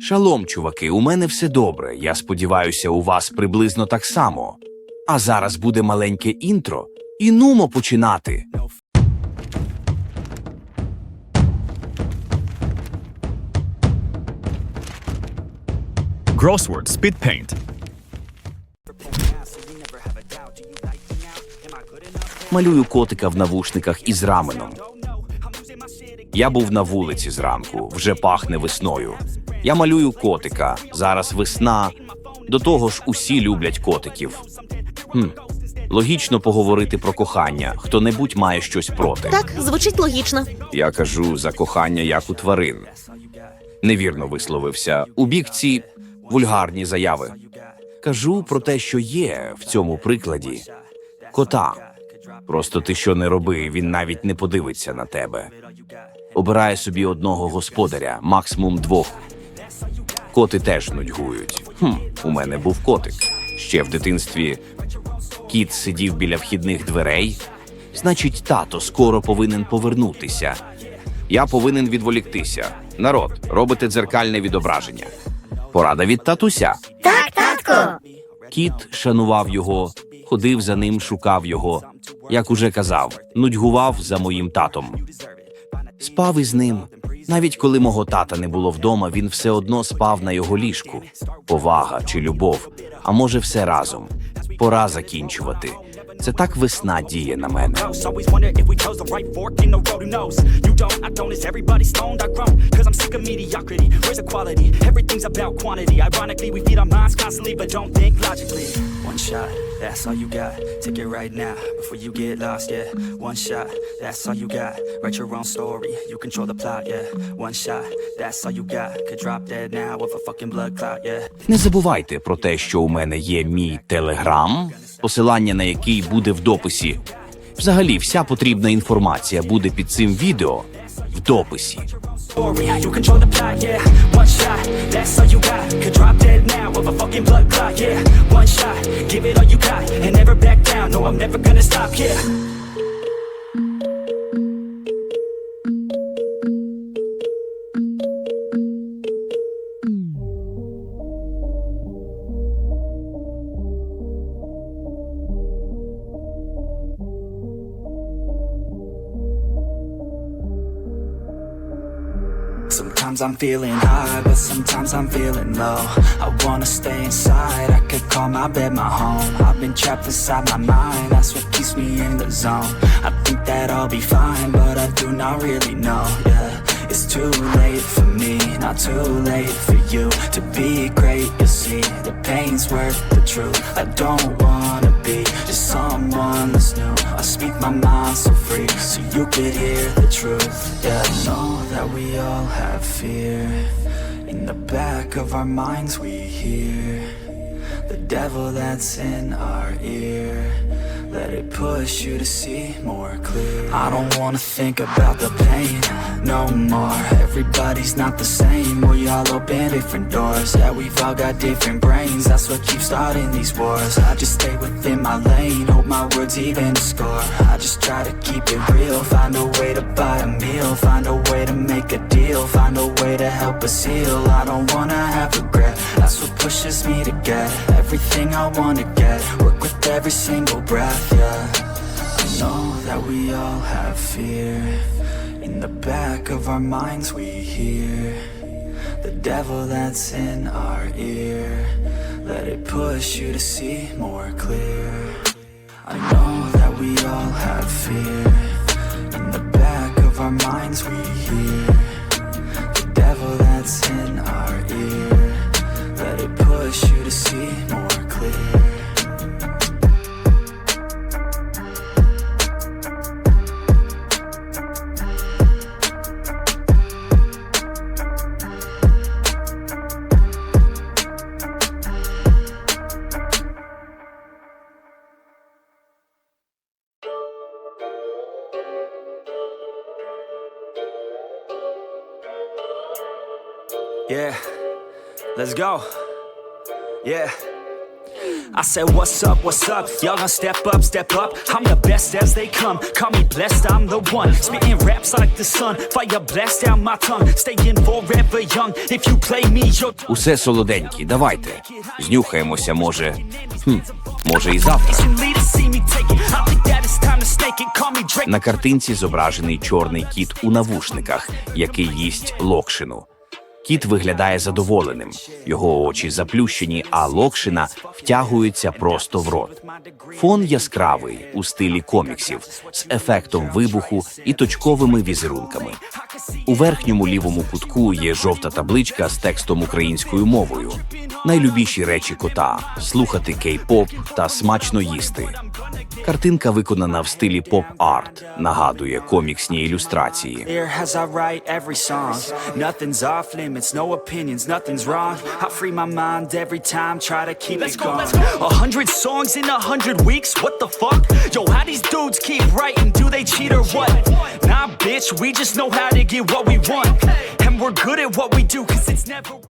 Шалом, чуваки, у мене все добре. Я сподіваюся, у вас приблизно так само. А зараз буде маленьке інтро, і нумо починати. Grossword Spit Paint. Малюю котика в навушниках із раменом. Я був на вулиці зранку, вже пахне весною. Я малюю котика. Зараз весна. До того ж, усі люблять котиків. Хм. Логічно поговорити про кохання. Хто-небудь має щось проти. Так, звучить логічно. Я кажу за кохання як у тварин. Невірно висловився. У бік ці вульгарні заяви. Кажу про те, що є в цьому прикладі кота. Просто ти що не роби, він навіть не подивиться на тебе. Обирає собі одного господаря, максимум двох. Коти теж нудьгують. Хм, у мене був котик. Ще в дитинстві кіт сидів біля вхідних дверей. Значить, тато скоро повинен повернутися. Я повинен відволіктися. Народ, робите дзеркальне відображення. Порада від татуся. Так, татко. Кіт шанував його, ходив за ним, шукав його. Як уже казав, нудьгував за моїм татом. Спав із ним. Навіть коли мого тата не було вдома, він все одно спав на його ліжку. Повага чи любов, а може, все разом. Пора закінчувати. Це так весна діє на мене. that's all you got. Take it right now before you get lost, yeah. One shot, that's all you got. Write your own story. You control the plot, yeah. One shot, that's all you got. Could drop dead now with a fucking blood clot, yeah. Не забувайте про те, що у мене є мій телеграм, посилання на який буде в дописі. Взагалі, вся потрібна інформація буде під цим відео в дописі. give it all you got, and never back down. Yeah. Sometimes I'm feeling high, but sometimes I'm feeling low. I wanna stay inside, I could call my bed my home. I've been trapped inside my mind, that's what keeps me in the zone. I think that I'll be fine, but I do not really know, yeah. It's too late for me, not too late for you to be great. You see, the pain's worth the truth. I don't wanna be just someone that's new. I speak my mind so free, so you could hear the truth. Yeah, that we all have fear. In the back of our minds, we hear the devil that's in our ear. Let it push you to see more clear. I don't wanna think about the pain no more. Everybody's not the same. We all open different doors. Yeah, we've all got different brains. That's what keeps starting these wars. I just stay within my lane. Hope my words even score. I just try to keep it real. Find a way to buy a meal. Find a way to make a deal. Find a way to help us heal. I don't wanna have regret. That's what pushes me to get everything I wanna get. Every single breath, yeah. I know that we all have fear. In the back of our minds, we hear the devil that's in our ear. Let it push you to see more clear. I know that we all have fear. Yeah, let's go. Yeah. I said, What's up, what's up? Y'all gonna step up, step up. I'm the best as they come. Call me blessed, I'm the one. Spitting raps like the sun. Fire blast down my tongue. Staying forever young. If you play me, you're. Усе солоденькі, давайте. Знюхаємося, може. Хм, може і завтра. На картинці зображений чорний кіт у навушниках, який їсть локшину. Кіт виглядає задоволеним, його очі заплющені, а локшина втягується просто в рот. Фон яскравий у стилі коміксів з ефектом вибуху і точковими візерунками. У верхньому лівому кутку є жовта табличка з текстом українською мовою. Найлюбіші речі кота слухати кей-поп та смачно їсти. Картинка виконана в стилі поп-арт, нагадує коміксні ілюстрації. Nah, bitch, we just know how to get what we want. And we're good at what we do, cause it's never.